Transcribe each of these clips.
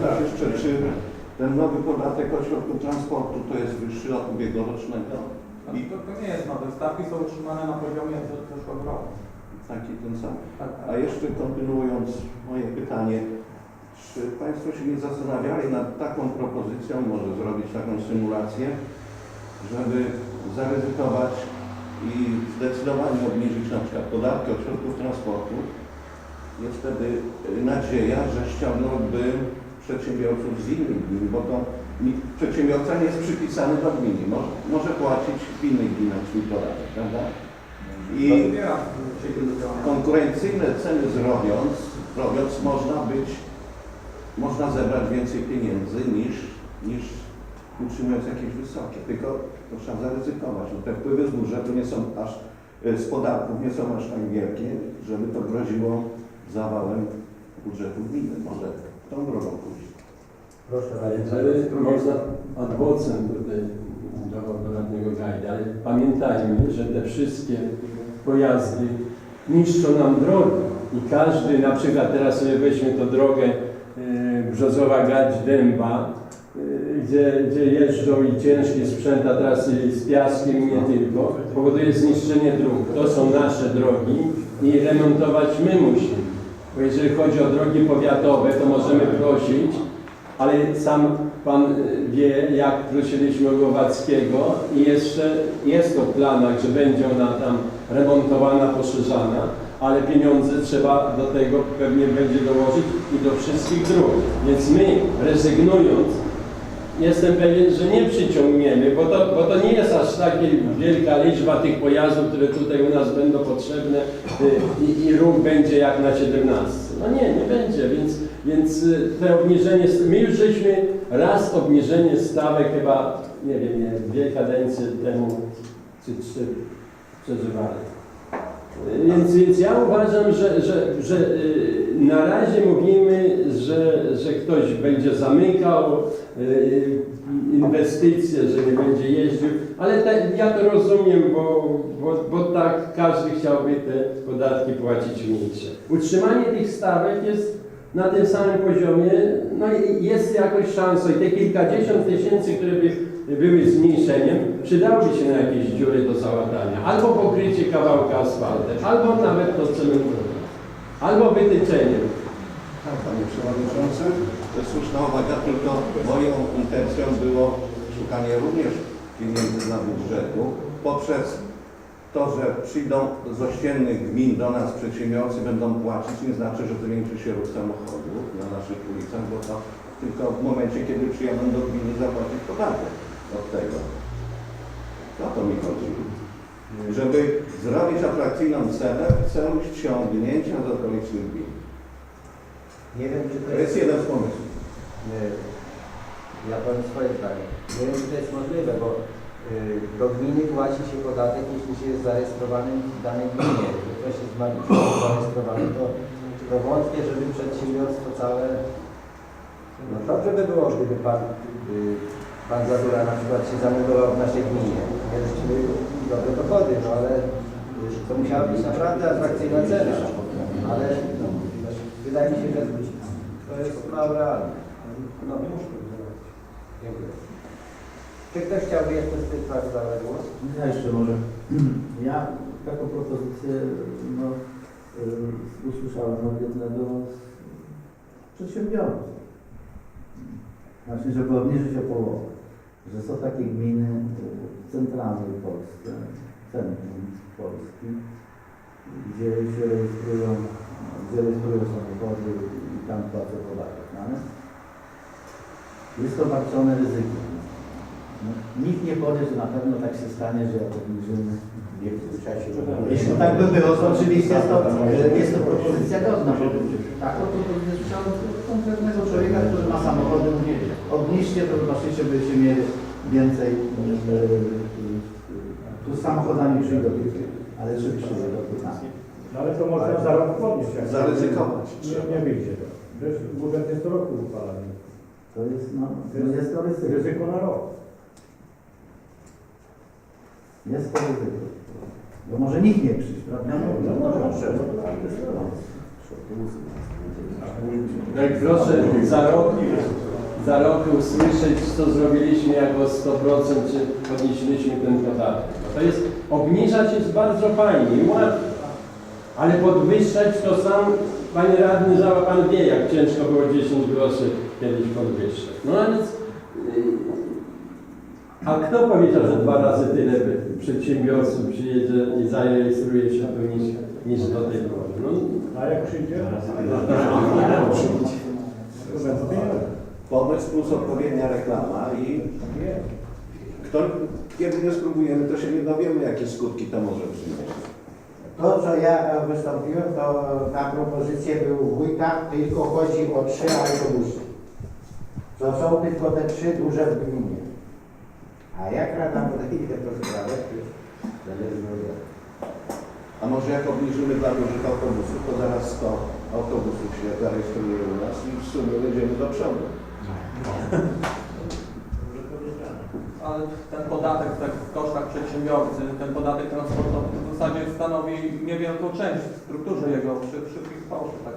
zapytać jeszcze, czy ten nowy podatek od środków transportu to jest wyższy od ubiegłorocznego? No, to, to nie jest nowe. Stawki są utrzymane na poziomie zeszłego roku. Taki ten sam. Tak, A jeszcze kontynuując moje pytanie, czy Państwo się nie zastanawiali nad taką propozycją, może zrobić taką symulację, żeby zaryzykować i zdecydowanie obniżyć na przykład podatki od środków transportu? Jest wtedy nadzieja, że ściągnąłby przedsiębiorców z innych gmin, bo to przedsiębiorca nie jest przypisany do gminy, może, może płacić w innych gminach swój podatek, prawda? I konkurencyjne ceny zrobiąc, robiąc można być, można zebrać więcej pieniędzy niż, niż utrzymując jakieś wysokie. Tylko to trzeba zaryzykować. No, te wpływy z budżetu nie są aż, y, z podatków nie są aż tak wielkie, żeby to groziło zawałem budżetu gminy. Może tą drogą pójść. Proszę, Ale żeby można ad vocem tutaj do radnego Gajda, ale pamiętajmy, że te wszystkie pojazdy niszczą nam drogi i każdy, na przykład teraz sobie weźmy tą drogę e, Brzozowa Gać Dęba, e, gdzie, gdzie jeżdżą i ciężkie sprzęt, a teraz z piaskiem i nie tylko, powoduje zniszczenie dróg. To są nasze drogi i remontować my musimy. Bo jeżeli chodzi o drogi powiatowe, to możemy prosić, ale sam Pan y, wie, jak prosiliśmy o Głowackiego i jeszcze jest to w planach, że będzie ona tam remontowana, poszerzana, ale pieniądze trzeba do tego pewnie będzie dołożyć i do wszystkich dróg. Więc my, rezygnując, jestem pewien, że nie przyciągniemy, bo to, bo to nie jest aż taka wielka liczba tych pojazdów, które tutaj u nas będą potrzebne y, i, i ruch będzie jak na 17. No nie, nie będzie, więc, więc y, te obniżenie, my już żeśmy raz obniżenie stawek chyba, nie wiem, nie, dwie kadencje temu, czy trzy przeżywali. Więc, więc ja uważam, że, że, że y, na razie mówimy, że, że ktoś będzie zamykał y, inwestycje, że nie będzie jeździł, ale te, ja to rozumiem, bo, bo, bo tak każdy chciałby te podatki płacić mniejsze. Utrzymanie tych stawek jest na tym samym poziomie, no i jest jakoś szansa i te kilkadziesiąt tysięcy, które by były zmniejszeniem, przydałyby się na jakieś dziury do załatania. Albo pokrycie kawałka asfaltem, albo nawet to cementowe, albo wytyczeniem. Tak, Panie Przewodniczący, to jest słuszna uwaga, tylko moją intencją było szukanie również pieniędzy dla budżetu poprzez to, że przyjdą z ościennych gmin do nas przedsiębiorcy, będą płacić, nie znaczy, że zwiększy się ruch samochodów na naszych ulicach, bo to tylko w momencie, kiedy przyjadą do gminy zapłacić podatek od tego. O to mi chodzi. Żeby zrobić atrakcyjną cenę w celu ściągnięcia z okolicznych gmin. nie wiem, czy to To jest jeden z pomysłów. Nie. Ja powiem swoje zdanie. Nie wiem, czy to jest możliwe, bo y, do gminy płaci się podatek, jeśli się jest zarejestrowanym w danej gminie. Jeśli ktoś jest ma- zarejestrowany, to, to wątpię, żeby przedsiębiorstwo całe... No dobrze by było, gdyby pan, y, pan Zadura na przykład się zameldował w naszej gminie. Mieliśmy dobre dochody, no ale y, to musiała być naprawdę atrakcyjna cena. Ale no, wydaje mi się, że to jest mało realne. No. Dziękuję. Czy ktoś chciałby jeszcze z tej sprawy zabrać głos? Ja jeszcze może. Ja taką propozycję no, y, usłyszałem od jednego z przedsiębiorców. Właśnie, żeby obniżyć o połowę. Że są takie gminy y, w centralnej Polsce, centrum Polski, gdzie się rejestrują, gdzie rejestrują samochody i tam płacą podatek. No, ale jest to obarczone ryzykiem. No, nikt nie powie, że na pewno tak się stanie, że obniżymy wiek Jeśli tak by było, to oczywiście jest to, jest to propozycja godna. Taką propozycję słyszałem od konkretnego człowieka, który ma samochody, obniżcie to zobaczycie, będziecie mieli więcej. e, e, Tu z samochodami przyjdą, ale czy przyjdą do pytania. No ale to można za rok podnieść. jak- Zaryzykować Nie, trzeba. nie wyjdzie to. Wiesz, budżet jest co roku uchwalany. To jest, no, To no jest to ryzyko. ryzyko na rok. Jest to ryzyko. Bo może nikt nie przyjść, prawda? No, no, może no, przyjść. no, no, Tak proszę za rok, za rok usłyszeć, co zrobiliśmy jako 100%, czy podnieśliśmy ten podatek. To jest, obniżać jest bardzo fajnie i łatwo, ale podwyższać to sam, panie radny, Żała, pan wie, jak ciężko było 10 groszy kiedyś podwyższać. No ale, yy, a kto powiedział, że dwa razy tyle przedsiębiorców przyjedzie i zarejestruje się tu niż, niż do tej pory? No, A jak przyjdzie? To będą pieniądze. Pomysł plus odpowiednia reklama i kto, kiedy nie spróbujemy, to się nie dowiemy, jakie skutki to może przynieść. To, co ja wystąpiłem, to na propozycję był wójta, tylko chodzi o trzy autobusy. To są tylko te trzy duże w gminie. A jak Rada podejdzie tę sprawę, to zależy od. A może jak obniżymy dla dużych autobusów, to zaraz 100 autobusów się zarejestruje u nas i w sumie będziemy do przodu. Ale ten podatek tak w kosztach przedsiębiorcy, ten podatek transportowy to w zasadzie stanowi niewielką część w strukturze jego przy wszystkich kosztów. Tak.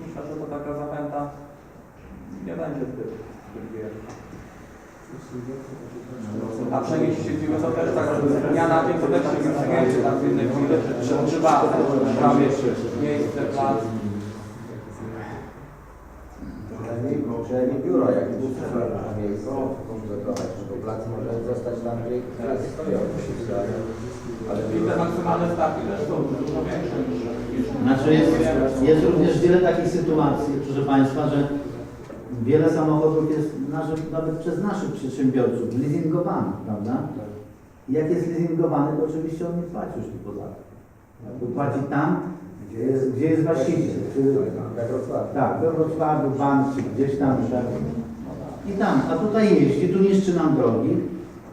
Myślę, że to taka zachęta nie będzie zbyt, wielka. A przenieść siedzibę to też tak, że z dnia na dzień to też się nie przeniesie tam z jednej chwili, czy trzeba mieć miejsce, plac. Przynajmniej, biuro jakieś na miejscu przygotować, bo plac może zostać tam, gdzie gdzie stoją. Ale I te maksymalne stawki też są dużo większe niż, Znaczy jest, jest również wiele takich sytuacji, proszę Państwa, że wiele samochodów jest nawet przez naszych przedsiębiorców leasingowanych, prawda? I jak jest leasingowany, to oczywiście on nie płaci już tych podatków. Bo płaci tam, gdzie jest, gdzie jest właściciel. Czy, Jak Wrocław. tak, we Wrocławiu, gdzieś tam. tak. I tam, a tutaj jeździ, tu niszczy nam drogi,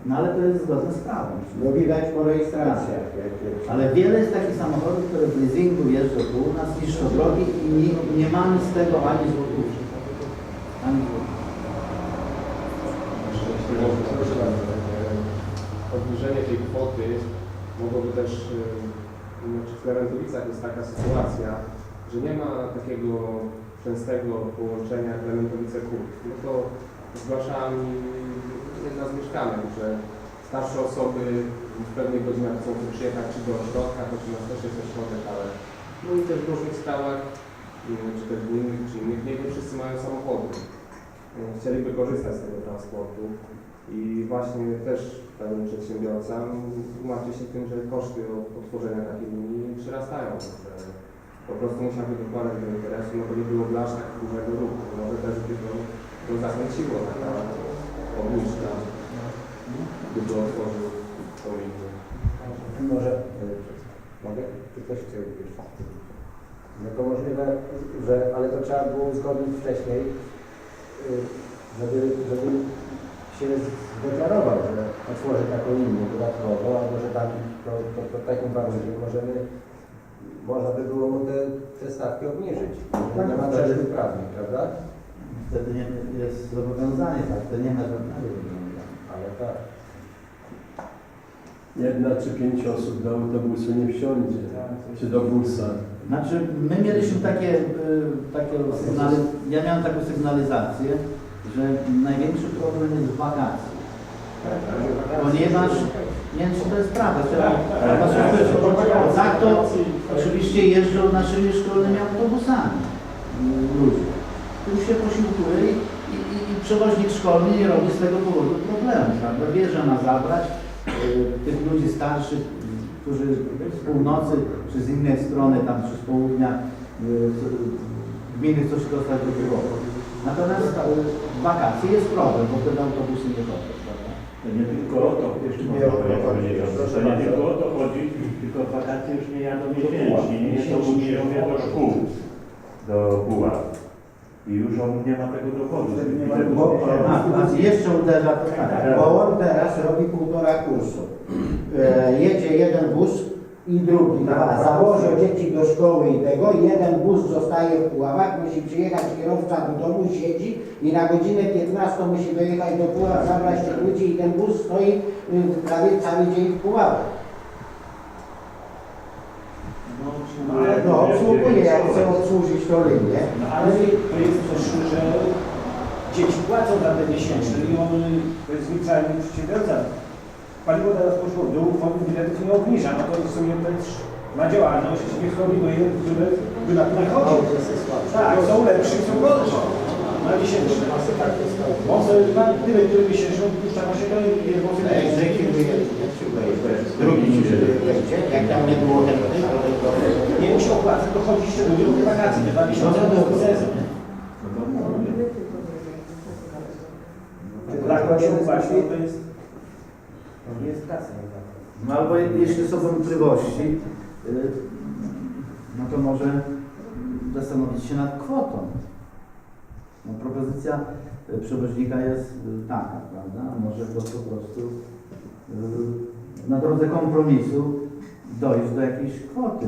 no ale to jest zgodne z prawem. No widać po rejestracjach. jak- jak- Ale wiele jest takich samochodów, które w leasingu jeżdżą tu u nas, niszczą drogi i nie, nie mamy z tego ani złotówki. Ani złotówki. Proszę bardzo, e, obniżenie tej kwoty mogłoby też, e, w Klementowicach jest taka sytuacja, że nie ma takiego częstego połączenia Klementowice-Kut. No to zgłaszała mi jedna z mieszkanek, że starsze osoby w pewnych godzinach chcą tu przyjechać czy do ośrodka, choć u nas też jest ośrodek, ale no i też w różnych sprawach, czy też gminnych, czy innych, nie, nie wszyscy mają samochody. Chcieliby korzystać z tego transportu. I właśnie też pewien przedsiębiorca tłumaczy się tym, że koszty otworzenia takiej linii przyrastają, że po prostu musiałby dokładać do interesu, no to nie byłoby aż tak dużego ruchu. Może też by to, to zachęciło taka obniżka, gdyby otworzył tą linię. Może, mogę? Czy ktoś chciał powiedzieć? No to możliwe, że, ale to trzeba było uzgodnić wcześniej, y, żeby, żeby się zdeklarował, że otworzy taką linię dodatkową, albo że tam to, to, to takim warunkiem możemy, można by było mu te, te stawki obniżyć. Tak, nie ma wtedy- przeszkód prawnych, prawda? Wtedy nie, jest zobowiązanie, tak, to nie ma żadnego zobowiązania. Ale tak. jedna czy pięć osób do autobusu nie wsiądzie, czy do busa. Znaczy, my mieliśmy takie, y, takie sygnali, ja miałem taką sygnalizację, że największy problem jest w wakacji. Ponieważ, nie wiem czy to jest prawda, trzeba, trzeba tak to oczywiście jeżdżą naszymi szkolnymi autobusami y, ludzie. Już się posiłkuje i, i, i przewoźnik szkolny nie robi z tego powodu problemu, prawda? Wie, że ma zabrać y, tych ludzi starszych, y, którzy z północy, czy z innej strony, tam czy z południa y, z- gminy chcą się dostać do Głowy. Natomiast w wakacje jest problem, bo wtedy autobusy nie chodzą, prawda? To nie tylko o to, jeszcze Nie o to chodzi. To nie tylko o to chodzi, tylko w wakacje już nie jadą miesięcznie, nie to uczniowie do szkół, do Puław. I już on nie ma tego dochodu. Nie ma się- A, a jeszcze uderza to tak. Bo on teraz robi półtora kursu. E, jedzie jeden bus i drugi. Założą dzieci do szkoły i tego. Jeden bus zostaje w Puławach, musi przyjechać kierowca do domu, siedzi i na godzinę 15 musi dojechać do Puław, zabrać tych ludzi i ten bus stoi y, prawie cały dzień w Puławach. No obsługuje, jak chce obsłużyć to linię. No ale to jest też, że dzieci płacą za te miesięczne i on, to jest zwyczajny przedsiębiorca. Paliwo teraz poszło w dół, fond biletów nie obniża, no to w sumie to jest, ma działalność, niech robi moje, które by na to nie chodzi. Tak, są lepsi, są gorsi. Na miesięczne. Moce ma tyle, tyle miesięczne, puszcza się do jednego Jak zrekwiruje, drugi ci się jak tam nie było tego, to Nie musi opłacać, to chodzi szczególnie do wakacji, te dwa miesiące to jest sezon. Tak jak się opłaci, to jest, to nie jest. No albo je- jeśli są wątpliwości, y, no to może zastanowić się nad kwotą. No, propozycja y, przewoźnika jest y, taka, prawda? Może po, prostu na drodze kompromisu dojść do jakiejś kwoty.